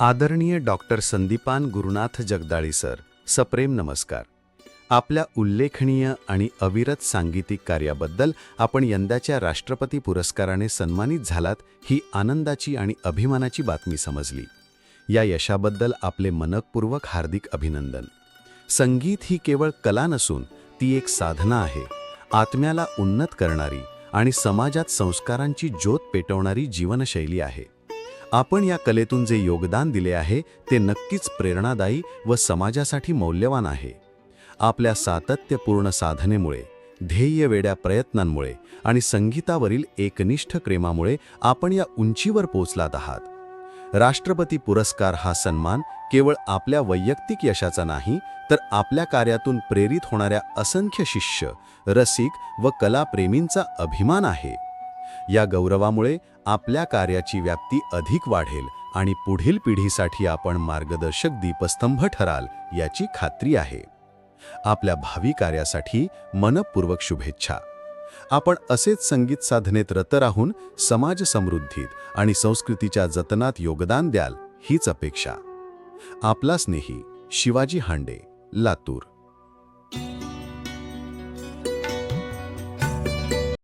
आदरणीय doctor Sandipan Gurunath Jagdali sir सप्रेम नमस्कार. आपल्या उल्लेखनीय आणि अविरत सांगीतिक कार्याबद्दल आपण यंदाच्या राष्ट्रपती पुरस्काराने सन्मानित झालात ही आनंदाची आणि अभिमानाची बातमी समजली. या यशाबद्दल आपले मनकपूर्वक हार्दिक अभिनंदन. संगीत ही केवळ कला नसून ती एक साधना आहे. आत्म्याला उन्नत करणारी आणि समाजात संस्कारांची ज्योत पेटवणारी जीवनशैली आहे. आपण या कलेतून जे योगदान दिले आहे ते नक्कीच प्रेरणादायी व समाजासाठी मौल्यवान आहे. आपल्या सातत्यपूर्ण साधनेमुळे ध्येयवेड्या प्रयत्नांमुळे आणि संगीतावरील एकनिष्ठ प्रेमामुळे आपण या उंचीवर पोचलात आहात. राष्ट्रपती पुरस्कार हा सन्मान केवळ आपल्या वैयक्तिक यशाचा नाही तर आपल्या कार्यातून प्रेरित होणाऱ्या असंख्य शिष्य रसिक व कलाप्रेमींचा अभिमान आहे. या गौरवामुळे आपल्या कार्याची व्याप्ती अधिक वाढेल आणि पुढील पिढीसाठी आपण मार्गदर्शक दीपस्तंभ ठराल याची खात्री आहे. आपल्या भावी कार्यासाठी मनपूर्वक शुभेच्छा. आपण असेच संगीत साधनेत रत राहून समाज समृद्धीत आणि संस्कृतीच्या जतनात योगदान द्याल हीच अपेक्षा. आपला स्नेही शिवाजी हांडे लातूर.